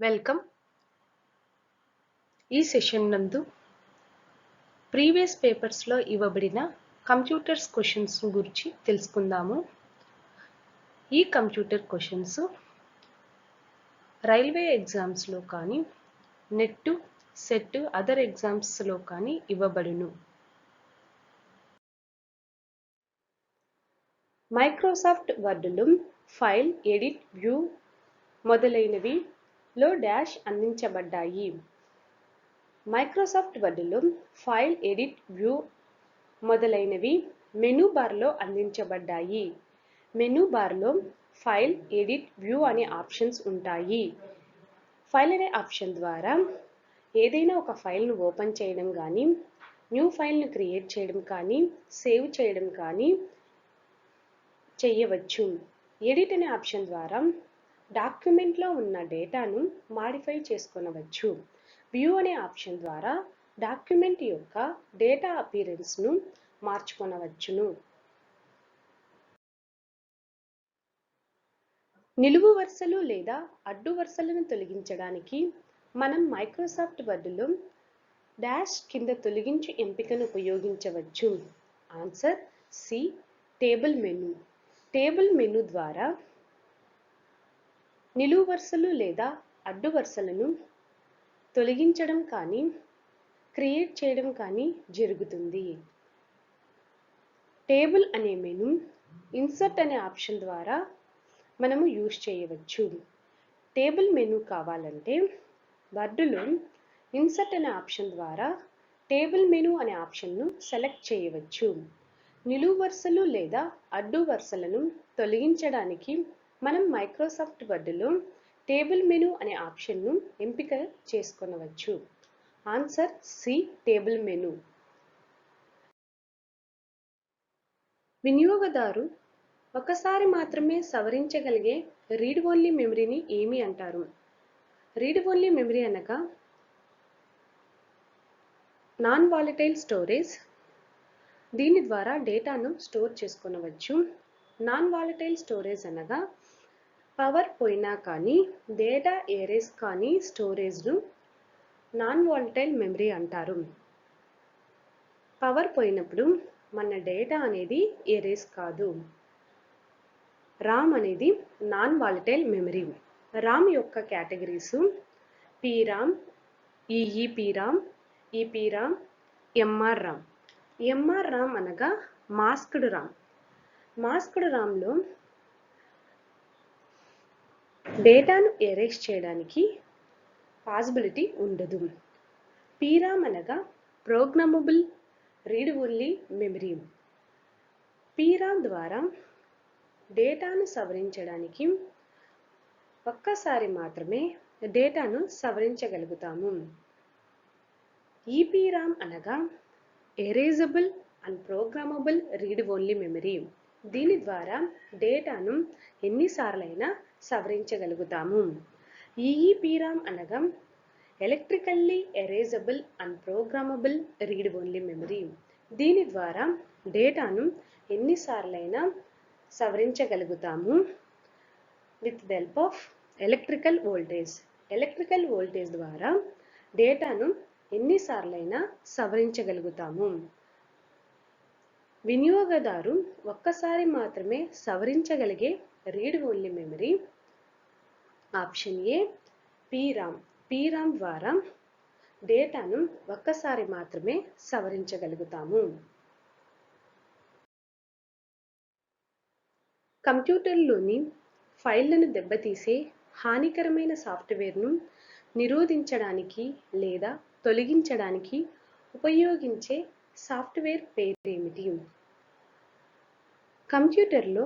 Welcome ఈ session నందు previous పేపర్స్లో ఇవ్వబడిన కంప్యూటర్స్ క్వశ్చన్స్ గురించి తెలుసుకుందాము. ఈ కంప్యూటర్ క్వశ్చన్స్ రైల్వే ఎగ్జామ్స్లో కానీ నెట్ సెట్ అదర్ ఎగ్జామ్స్లో కానీ ఇవ్వబడును. మైక్రోసాఫ్ట్ వర్డ్లో ఫైల్ ఎడిట్ వ్యూ మొదలైనవి లో డాష్ అందించబడ్డాయి. మైక్రోసాఫ్ట్ వర్డ్లో ఫైల్ ఎడిట్ వ్యూ మొదలైనవి మెనూ బార్లో అందించబడ్డాయి. మెనూ బార్లో ఫైల్ ఎడిట్ వ్యూ అనే ఆప్షన్స్ ఉంటాయి. ఫైల్ అనే ఆప్షన్ ద్వారా ఏదైనా ఒక ఫైల్ను ఓపెన్ చేయడం కానీ న్యూ ఫైల్ను క్రియేట్ చేయడం కానీ సేవ్ చేయడం కానీ చేయవచ్చు. ఎడిట్ అనే ఆప్షన్ ద్వారా డాక్యుమెంట్లో ఉన్న డేటాను మాడిఫై చేసుకొనవచ్చు. వ్యూ అనే ఆప్షన్ ద్వారా డాక్యుమెంట్ యొక్క డేటా అపీరెన్స్ను మార్చుకొనవచ్చును. నిలువు వరుసలు లేదా అడ్డు వరుసలను తొలగించడానికి మనం మైక్రోసాఫ్ట్ వర్డ్లో డాష్ కింద తొలగించు ఎంపికను ఉపయోగించవచ్చు. Answer C. Table menu. Table menu ద్వారా నిలువు వరుసలు లేదా అడ్డు వరుసలను తొలగించడం కానీ క్రియేట్ చేయడం కానీ జరుగుతుంది. టేబుల్ అనే మెను ఇన్సర్ట్ అనే ఆప్షన్ ద్వారా మనము యూజ్ చేయవచ్చు. టేబుల్ మెను కావాలంటే వర్డ్లో ఇన్సర్ట్ అనే ఆప్షన్ ద్వారా టేబుల్ మెను అనే ఆప్షన్ను సెలెక్ట్ చేయవచ్చు. నిలువు వరుసలు లేదా అడ్డు వరుసలను తొలగించడానికి మనం మైక్రోసాఫ్ట్ వర్డ్లో టేబుల్ మెను అనే ఆప్షన్ను ఎంపిక చేసుకొనవచ్చు. Answer C table menu. వినియోగదారు ఒకసారి మాత్రమే సవరించగలిగే రీడ్ ఓన్లీ మెమరీని ఏమి అంటారు? రీడ్ ఓన్లీ మెమరీ అనగా నాన్ వాలటైల్ స్టోరేజ్ దీని ద్వారా డేటాను స్టోర్ చేసుకొనవచ్చు. నాన్ వాలటైల్ స్టోరేజ్ అనగా పవర్ పోయినా కానీ డేటా ఏరేస్ కానీ స్టోరేజ్ను నాన్ వాల్టైల్ మెమరీ అంటారు. పవర్ పోయినప్పుడు మన డేటా అనేది ఏరేస్ కాదు. రామ్ అనేది నాన్ వాలటైల్ మెమరీ. రామ్ యొక్క categories PROM EEPROM EPROM MROM. MROM అనగా మాస్క్డ్ రామ్. మాస్క్డ్ రామ్లో డేటాను ఎరేజ్ చేయడానికి పాసిబిలిటీ ఉండదు. పీరామ్ అనగా programmable read only memory. PROM ద్వారా డేటాను సవరించడానికి ఒక్కసారి మాత్రమే డేటాను సవరించగలుగుతాము. ఈపీరామ్ అనగా erasable and programmable read only memory. దీని ద్వారా డేటాను ఎన్నిసార్లైనా సవరించగలుగుతాము. ఈఈపీరామ్ అనగా electrically erasable and programmable read only memory. దీని ద్వారా డేటాను ఎన్నిసార్లైనా సవరించగలుగుతాము. With the help of electrical voltage. Electrical voltage ద్వారా డేటాను ఎన్నిసార్లైనా సవరించగలుగుతాము. వినియోగదారు ఒక్కసారి మాత్రమే సవరించగలిగే read only memory. Option A PROM. PROM ద్వారా డేటాను ఒక్కసారి మాత్రమే సవరించగలుగుతాము. కంప్యూటర్లోని ఫైళ్ళను దెబ్బతీసే హానికరమైన సాఫ్ట్వేర్ను నిరోధించడానికి లేదా తొలగించడానికి ఉపయోగించే సాఫ్ట్వేర్ పేరేమిటి? కంప్యూటర్లో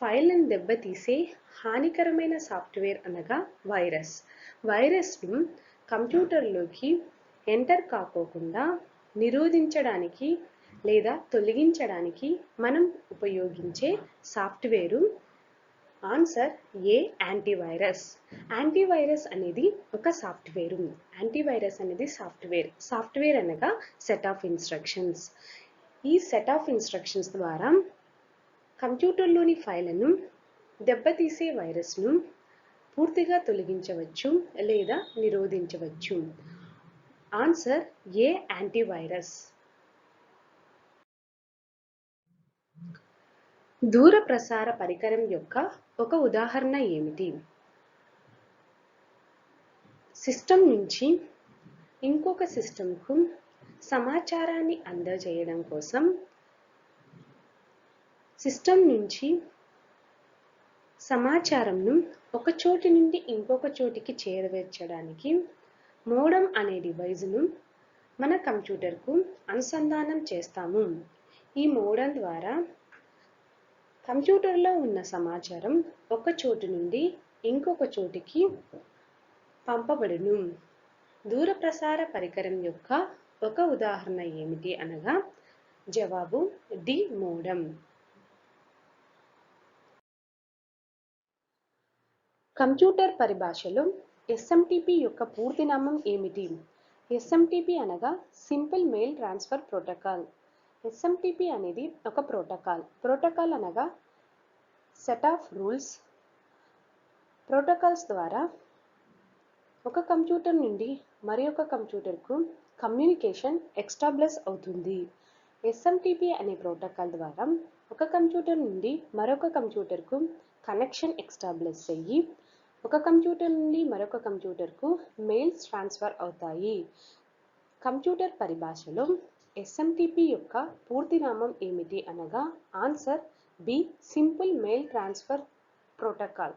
ఫైల్ను దెబ్బతీసే హానికరమైన సాఫ్ట్వేర్ అనగా వైరస్. వైరస్ను కంప్యూటర్లోకి ఎంటర్ కాకోకుండా నిరోధించడానికి లేదా తొలగించడానికి మనం ఉపయోగించే software answer A antivirus? Antivirus అనేది ఒక సాఫ్ట్వేర్. యాంటీవైరస్ అనేది సాఫ్ట్వేర్. సాఫ్ట్వేర్ అనగా సెట్ ఆఫ్ ఇన్స్ట్రక్షన్స్ ఈ సెట్ ఆఫ్ ఇన్స్ట్రక్షన్స్ ద్వారా కంప్యూటర్లోని ఫైళ్ళను దెబ్బతీసే వైరస్ను పూర్తిగా తొలగించవచ్చు లేదా నిరోధించవచ్చు. Answer A antivirus? దూర ప్రసార పరికరం యొక్క ఒక ఉదాహరణ ఏమిటి? సిస్టమ్ నుంచి ఇంకొక సిస్టమ్కు సమాచారాన్ని అందజేయడం కోసం సిస్టమ్ నుంచి సమాచారంను ఒక చోటి నుండి ఇంకొక చోటికి చేరవేర్చడానికి మోడమ్ అనే డివైజ్ను మన కంప్యూటర్కు అనుసంధానం చేస్తాము. ఈ మోడల్ ద్వారా కంప్యూటర్లో ఉన్న సమాచారం ఒక చోటు నుండి ఇంకొక చోటికి పంపబడును. దూర ప్రసార పరికరం యొక్క ఒక ఉదాహరణ ఏమిటి అనగా జవాబు డి మోడం. కంప్యూటర్ పరిభాషలో ఎస్ఎంటిపి యొక్క పూర్తి నామం ఏమిటి? ఎస్ఎంటిపి అనగా simple mail transfer protocol. SMTP అనేది ఒక ప్రోటోకాల్. ప్రోటోకాల్ అనగా సెట్ ఆఫ్ రూల్స్ ప్రోటోకాల్స్ ద్వారా ఒక కంప్యూటర్ నుండి మరి ఒక కంప్యూటర్కు కమ్యూనికేషన్ ఎక్స్టాబ్లెస్ అవుతుంది. ఎస్ఎంటిపి అనే ప్రోటోకాల్ ద్వారా ఒక కంప్యూటర్ నుండి మరొక కంప్యూటర్కు కనెక్షన్ ఎక్స్టాబ్లెస్ అయ్యి ఒక కంప్యూటర్ నుండి మరొక కంప్యూటర్కు మెయిల్స్ ట్రాన్స్ఫర్ అవుతాయి. కంప్యూటర్ పరిభాషలో ఎస్ఎంటిపి యొక్క పూర్తి నామం ఏమిటి అనగా answer B simple mail transfer protocol.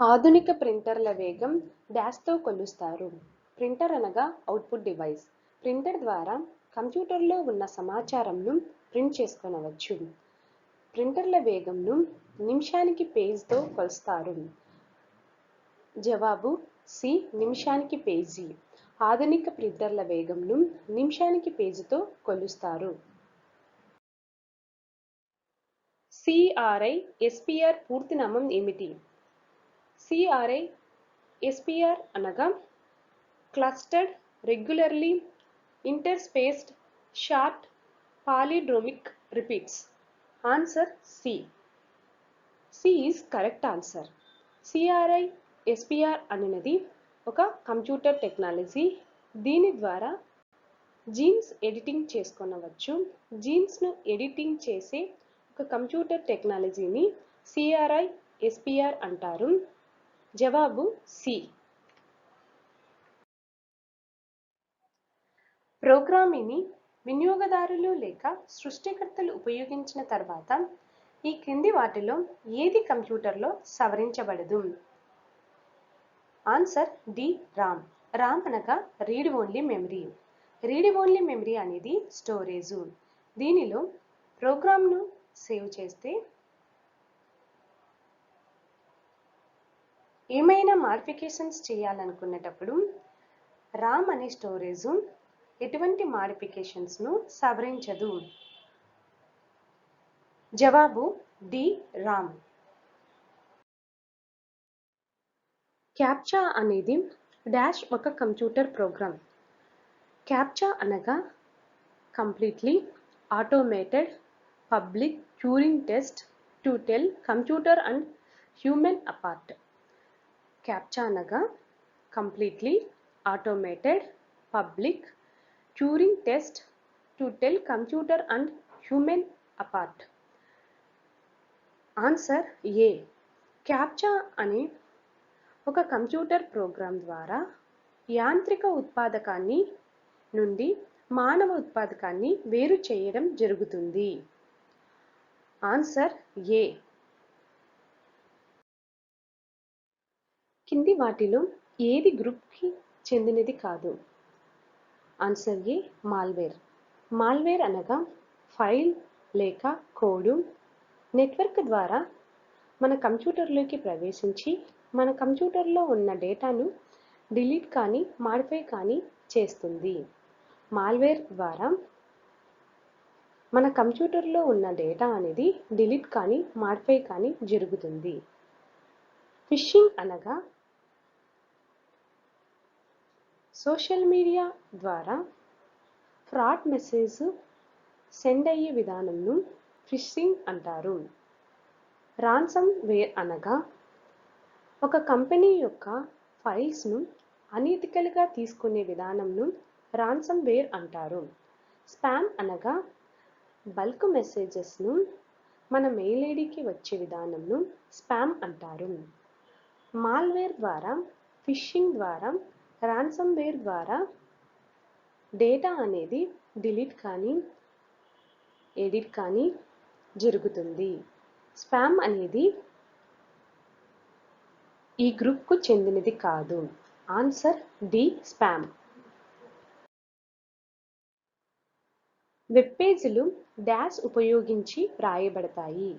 ఆధునిక ప్రింటర్ల వేగం డాష్తో కొలుస్తారు. ప్రింటర్ అనగా అవుట్పుట్ డివైస్. ప్రింటర్ ద్వారా కంప్యూటర్లో ఉన్న సమాచారంను ప్రింట్ చేసుకొనవచ్చు. ప్రింటర్ల వేగంను నిమిషానికి పేజ్తో కొలుస్తారు. జవాబు సి నిమిషానికి పేజీ. ఆధునిక ప్రింటర్ల వేగంను నిమిషానికి పేజీతో కొలుస్తారు. సిఆర్ఐ ఎస్పిఆర్ పూర్తి నామం ఏమిటి? సిఆర్ఐ ఎస్పిఆర్ అనగా clustered regularly interspaced short palindromic repeats answer C C is correct answer CRI SPR అనేది ఒక కంప్యూటర్ టెక్నాలజీ. దీని ద్వారా జీన్స్ ఎడిటింగ్ చేసుకొనవచ్చు. జీన్స్ను ఎడిటింగ్ చేసే ఒక కంప్యూటర్ టెక్నాలజీని సిఆర్ఐ ఎస్పిఆర్ అంటారు. జవాబు సి. ప్రోగ్రామీని వినియోగదారులు లేక సృష్టికర్తలు ఉపయోగించిన తర్వాత ఈ క్రింది వాటిలో ఏది కంప్యూటర్లో సవరించబడదు? ఆన్సర్ డి రామ్ రామ్ అనగా read only memory read only memory అనేది స్టోరేజు దీనిలో ప్రోగ్రామ్ను సేవ్ చేస్తే ఏమైనా మాడిఫికేషన్స్ చేయాలనుకునేటప్పుడు రామ్ అనే స్టోరేజు ఎటువంటి మాడిఫికేషన్స్ను సవరించదు. జవాబు డి రామ్ క్యాప్చా అనేది డాష్ ఒక కంప్యూటర్ ప్రోగ్రామ్. క్యాప్చా అనగా completely automated public Turing test to tell computer and human apart. Captcha అనగా completely automated public Turing test to tell computer and human apart. Answer A. Captcha అనే ఒక computer program ద్వారా యాంత్రిక ఉత్పాదకాన్ని నుండి మానవ ఉత్పాదకాన్ని వేరు చేయడం జరుగుతుంది. Answer A. కింది వాటిలో ఏది గ్రూప్కి చెందినది కాదు. Answer A malware. మాల్వేర్ అనగా ఫైల్ లేక కోడు. నెట్వర్క్ ద్వారా మన కంప్యూటర్లోకి ప్రవేశించి మన కంప్యూటర్లో ఉన్న డేటాను డిలీట్ కానీ మాడిఫై కానీ చేస్తుంది. మాల్వేర్ ద్వారా మన కంప్యూటర్లో ఉన్న డేటా అనేది డిలీట్ కానీ మాడిఫై కానీ జరుగుతుంది. ఫిషింగ్ అనగా సోషల్ మీడియా ద్వారా ఫ్రాడ్ మెసేజ్ సెండ్ అయ్యే విధానంను ఫిషింగ్ అంటారు. రాన్సమ్ వేర్ అనగా ఒక కంపెనీ యొక్క ఫైల్స్ను అనీతికలుగా తీసుకునే విధానంను రాన్సమ్ వేర్ అంటారు. స్పామ్ అనగా బల్క్ మెసేజెస్ను మన మెయిల్ ఐడికి వచ్చే విధానంను స్పామ్ అంటారు. మాల్వేర్ ద్వారా ఫిషింగ్ ద్వారా రాన్సమ్వేర్ ద్వారా డేటా అనేది డిలీట్ కానీ ఎడిట్ కానీ జరుగుతుంది. స్పామ్ అనేది ఈ గ్రూప్కు చెందినది కాదు. Answer D spam. వెబ్ పేజీలు డాష్ ఉపయోగించి వ్రాయబడతాయి.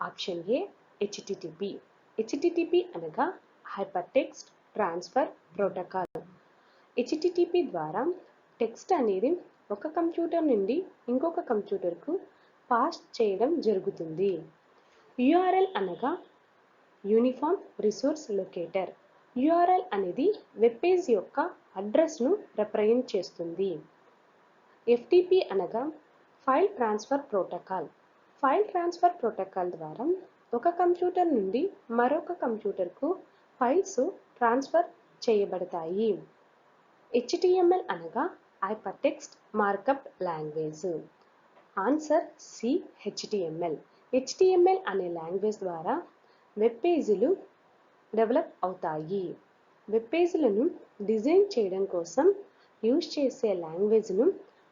Option A HTTP. హెచ్టిటిపి అనగా hyper text transfer protocol. HTTP ద్వారా టెక్స్ట్ అనేది ఒక కంప్యూటర్ నుండి ఇంకొక కంప్యూటర్కు పాస్ చేయడం జరుగుతుంది. యుఆర్ఎల్ అనగా యూనిఫామ్ రిసోర్స్ లొకేటర్. యుఆర్ఎల్ అనేది వెబ్ పేజ్ యొక్క అడ్రస్ను రిప్రజెంట్ చేస్తుంది. ఎఫ్టిపి అనగా file transfer protocol. File transfer protocol ద్వారా ఒక కంప్యూటర్ నుండి మరొక కంప్యూటర్కు ఫైల్స్ ట్రాన్స్ఫర్ చేయబడతాయి. హెచ్టిఎంఎల్ అనగా hyper text markup language. Answer C HTML. HTML అనే లాంగ్వేజ్ ద్వారా వెబ్ పేజీలు డెవలప్ అవుతాయి. వెబ్ పేజీలను డిజైన్ చేయడం కోసం యూజ్ చేసే లాంగ్వేజ్ను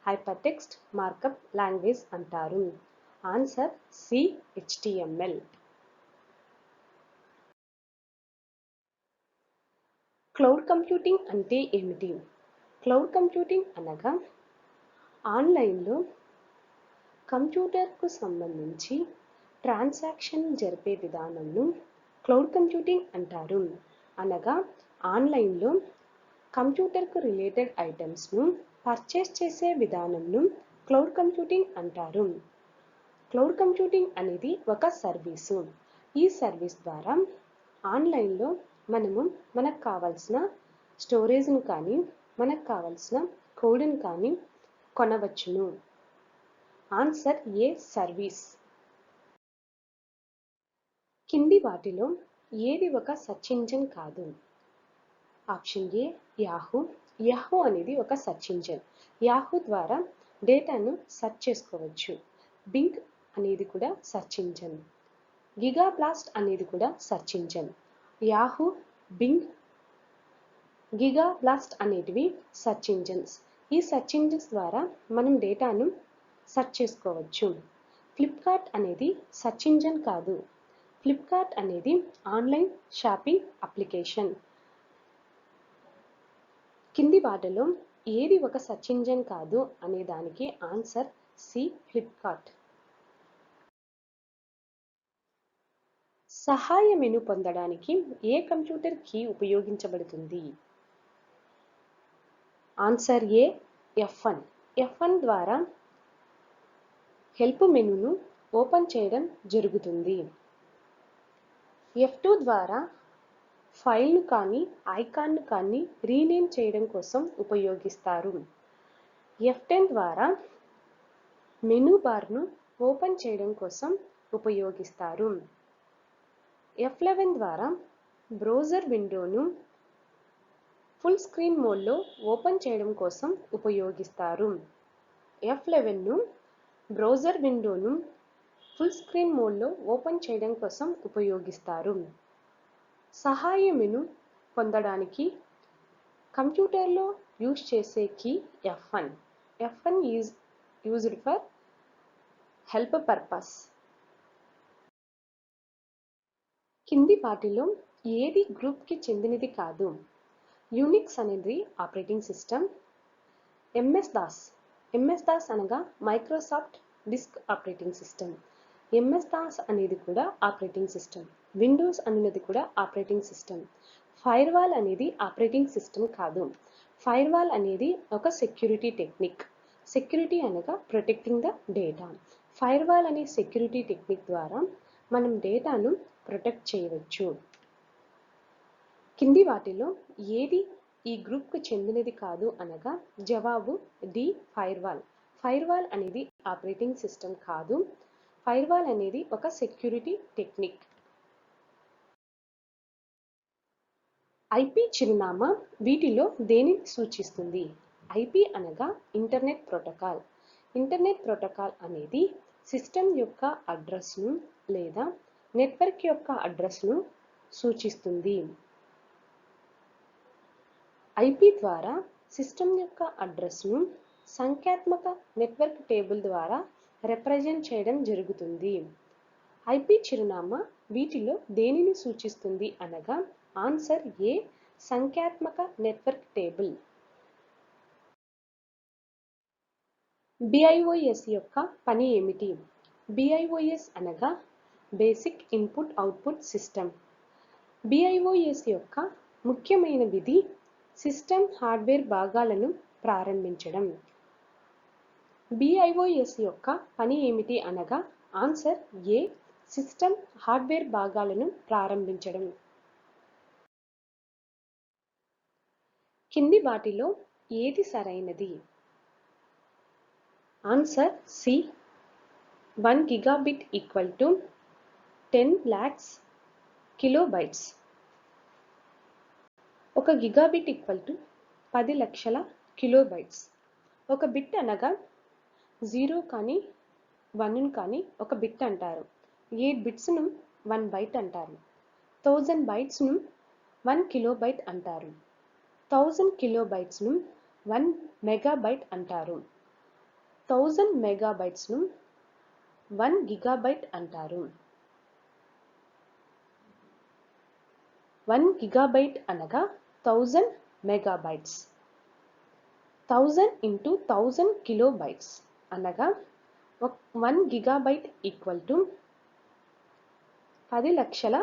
హైపర్ టెక్స్ట్ మార్కప్ లాంగ్వేజ్ అంటారు. Answer C HTML cloud computing అంటే ఏమిటి? క్లౌడ్ కంప్యూటింగ్ అనగా ఆన్లైన్లో కంప్యూటర్కు సంబంధించి ట్రాన్సాక్షన్ జరిపే విధానంను క్లౌడ్ కంప్యూటింగ్ అంటారు. అనగా ఆన్లైన్లో కంప్యూటర్కు రిలేటెడ్ ఐటమ్స్ను పర్చేస్ చేసే విధానంను క్లౌడ్ కంప్యూటింగ్ అంటారు. క్లౌడ్ కంప్యూటింగ్ అనేది ఒక సర్వీసు. ఈ సర్వీస్ ద్వారా ఆన్లైన్లో మనము మనకు కావాల్సిన స్టోరేజ్ను కానీ మనకు కావాల్సిన కోడ్ని కానీ కొనవచ్చును. ఆన్సర్ ఏ సర్వీస్? కింది వాటిలో ఏది ఒక సర్చ్ ఇంజిన్ కాదు? Option A Yahoo. యాహూ అనేది ఒక సర్చ్ ఇంజిన్ యాహూ ద్వారా డేటాను సెర్చ్ చేసుకోవచ్చు. బింగ్ అనేది కూడా సర్చ్ ఇంజిన్ గిగాబ్లాస్ట్ అనేది కూడా search engine Yahoo Bing Gigablast అనేటివి సర్చ్ ఇంజిన్స్ ఈ సర్చ్ ఇంజిన్స్ ద్వారా మనం డేటాను సెర్చ్ చేసుకోవచ్చు. ఫ్లిప్కార్ట్ అనేది సర్చ్ ఇంజిన్ కాదు. ఫ్లిప్కార్ట్ అనేది ఆన్లైన్ షాపింగ్ అప్లికేషన్ కింది వాటిలో ఏది ఒక సర్చ్ ఇంజన్ కాదు అనే దానికి ఆన్సర్ సి ఫ్లిప్కార్ట్ సహాయ మెను పొందడానికి ఏ కంప్యూటర్ కీ ఉపయోగించబడుతుంది? Answer A F one F one ద్వారా హెల్ప్ మెనును ఓపెన్ చేయడం జరుగుతుంది. ఎఫ్ టూ ద్వారా ఫైల్ను కానీ ఐకాన్ను కానీ రీనేమ్ చేయడం కోసం ఉపయోగిస్తారు. ఎఫ్ టెన్ ద్వారా మెనూ బార్ను ఓపెన్ చేయడం కోసం ఉపయోగిస్తారు. ఎఫ్ లెవెన్ ద్వారా బ్రౌజర్ విండోను ఫుల్ స్క్రీన్ మోడ్లో ఓపెన్ చేయడం కోసం ఉపయోగిస్తారు. ఎఫ్ లెవెన్ను బ్రౌజర్ విండోను ఫుల్ స్క్రీన్ మోడ్లో ఓపెన్ చేయడం కోసం ఉపయోగిస్తారు. సహాయ మెను పొందడానికి కంప్యూటర్లో యూజ్ చేసే key F one F one use used for help purpose. కింది వాటిలో ఏది గ్రూప్కి చెందినది కాదు. యూనిక్స్ అనేది operating system. MS DOS MS DOS అనగా Microsoft disk operating system. MS DOS అనేది కూడా ఆపరేటింగ్ సిస్టమ్ విండోస్ అనేది కూడా ఆపరేటింగ్ సిస్టమ్ ఫైర్వాల్ అనేది ఆపరేటింగ్ సిస్టమ్ కాదు. ఫైర్ వాల్ అనేది ఒక సెక్యూరిటీ టెక్నిక్ సెక్యూరిటీ అనగా protecting the data firewall అనే సెక్యూరిటీ టెక్నిక్ ద్వారా మనం డేటాను ప్రొటెక్ట్ చేయవచ్చు. కింది వాటిలో ఏది ఈ గ్రూప్కు చెందినది కాదు అనగా జవాబు డి ఫైర్వాల్ ఫైర్వాల్ అనేది ఆపరేటింగ్ సిస్టమ్ కాదు. ఫైర్వాల్ అనేది ఒక సెక్యూరిటీ టెక్నిక్ ఐపీ చిరునామా వీటిలో దేనిని సూచిస్తుంది? ఐపీ అనగా ఇంటర్నెట్ ప్రోటోకాల్ ఇంటర్నెట్ ప్రోటోకాల్ అనేది సిస్టమ్ యొక్క అడ్రస్ను లేదా నెట్వర్క్ యొక్క అడ్రస్ను సూచిస్తుంది. ఐపీ ద్వారా సిస్టమ్ యొక్క అడ్రస్ను సంఖ్యాత్మక నెట్వర్క్ టేబుల్ ద్వారా రిప్రజెంట్ చేయడం జరుగుతుంది. ఐపీ చిరునామా వీటిలో దేనిని సూచిస్తుంది అనగా ఆన్సర్ ఏ సంఖ్యాత్మక నెట్వర్క్ టేబుల్. బిఐఓఎస్ యొక్క పని ఏమిటి? బిఐఓఎస్ అనగా basic input output system. BIOS యొక్క ముఖ్యమైన విధి సిస్టమ్ హార్డ్వేర్ భాగాలను ప్రారంభించడం. బిఐఓఎస్ యొక్క పని ఏమిటి అనగా ఆన్సర్ ఏ సిస్టమ్ హార్డ్వేర్ భాగాలను ప్రారంభించడం. కింది వాటిలో ఏది సరైనది? Answer C one gigabit equal to ten lakhs kilobytes. ఒక గిగాబిట్ ఈక్వల్ టు పది లక్షల కిలోబైట్స్. ఒక బిట్ అనగా జీరో కానీ వన్ కానీ ఒక బిట్ అంటారు. ఎయిట్ బిట్స్ను వన్ బైట్ అంటారు? థౌజండ్ బైట్స్ను వన్ కిలోబైట్ అంటారు. థౌజండ్ కిలోబైట్స్ను వన్ మెగాబైట్ అంటారు. థౌజండ్ మెగాబైట్స్ను వన్ గిగాబైట్ అంటారు. వన్ గిగాబైట్ అనగా thousand megabytes. Thousand into thousand kilobytes. అనగా వన్ గిగాబైట్ ఈక్వల్ టు పది లక్షల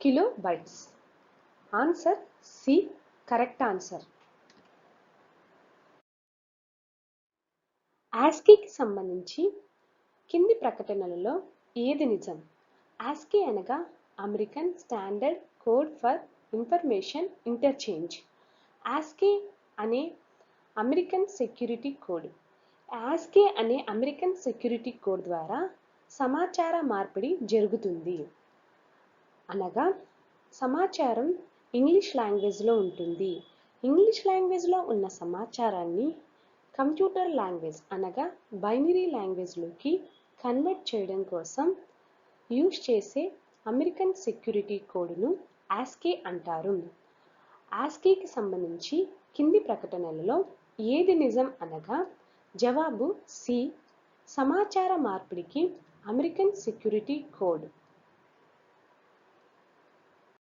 kilobytes answer C correct answer. యాస్కీకి సంబంధించి కింది ప్రకటనలలో ఏది నిజం? యాస్కీ అనగా American standard code for information interchange. ASCII అనే అమెరికన్ సెక్యూరిటీ కోడ్. ఆస్కే అనే అమెరికన్ సెక్యూరిటీ కోడ్ ద్వారా సమాచార మార్పిడి జరుగుతుంది. అనగా సమాచారం ఇంగ్లీష్ లాంగ్వేజ్లో ఉంటుంది. ఇంగ్లీష్ లాంగ్వేజ్లో ఉన్న సమాచారాన్ని కంప్యూటర్ లాంగ్వేజ్ అనగా బైనరీ లాంగ్వేజ్లోకి కన్వర్ట్ చేయడం కోసం యూజ్ చేసే అమెరికన్ సెక్యూరిటీ కోడ్ను ఆస్కే అంటారు. యాస్కేకి సంబంధించి కింది ప్రకటనలలో ఏది నిజం అనగా జవాబు సి. సమాచార మార్పిడికి అమెరికన్ సెక్యూరిటీ కోడ్.